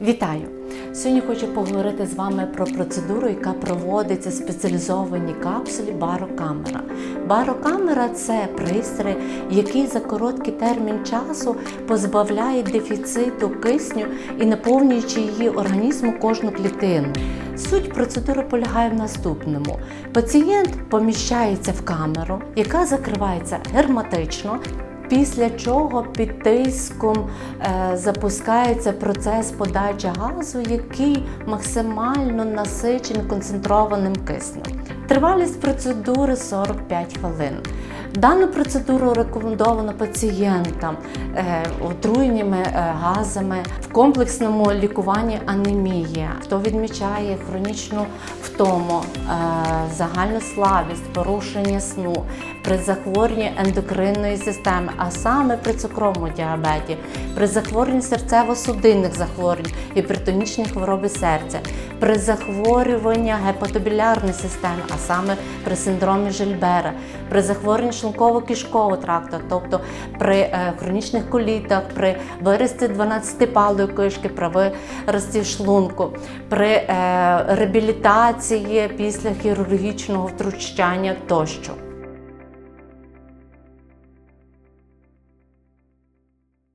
Вітаю! Сьогодні хочу поговорити з вами про процедуру, яка проводиться в спеціалізованій капсулі барокамера. Барокамера це пристрій, який за короткий термін часу позбавляє дефіциту кисню і наповнюючи її організму кожну клітину. Суть процедури полягає в наступному: пацієнт поміщається в камеру, яка закривається герметично. Після чого під тиском е, запускається процес подачі газу, який максимально насичений концентрованим киснем. Тривалість процедури 45 хвилин. Дану процедуру рекомендовано пацієнтам е, отруєннями е, газами. В комплексному лікуванні анемія, хто відмічає хронічну втому, е, загальну слабість, порушення сну при захворюванні ендокринної системи, а саме при цукровому діабеті, при захворюванні серцево-судинних захворювань, гіпертонічні хвороби серця, при захворюванні гепатобілярної системи, а саме при синдромі Жильбера, при захворюванні шлунково-кишкового тракту, тобто при е, хронічних колітах, при вирості 12-палої кишки, при вирості шлунку, при е, реабілітації після хірургічного втручання тощо.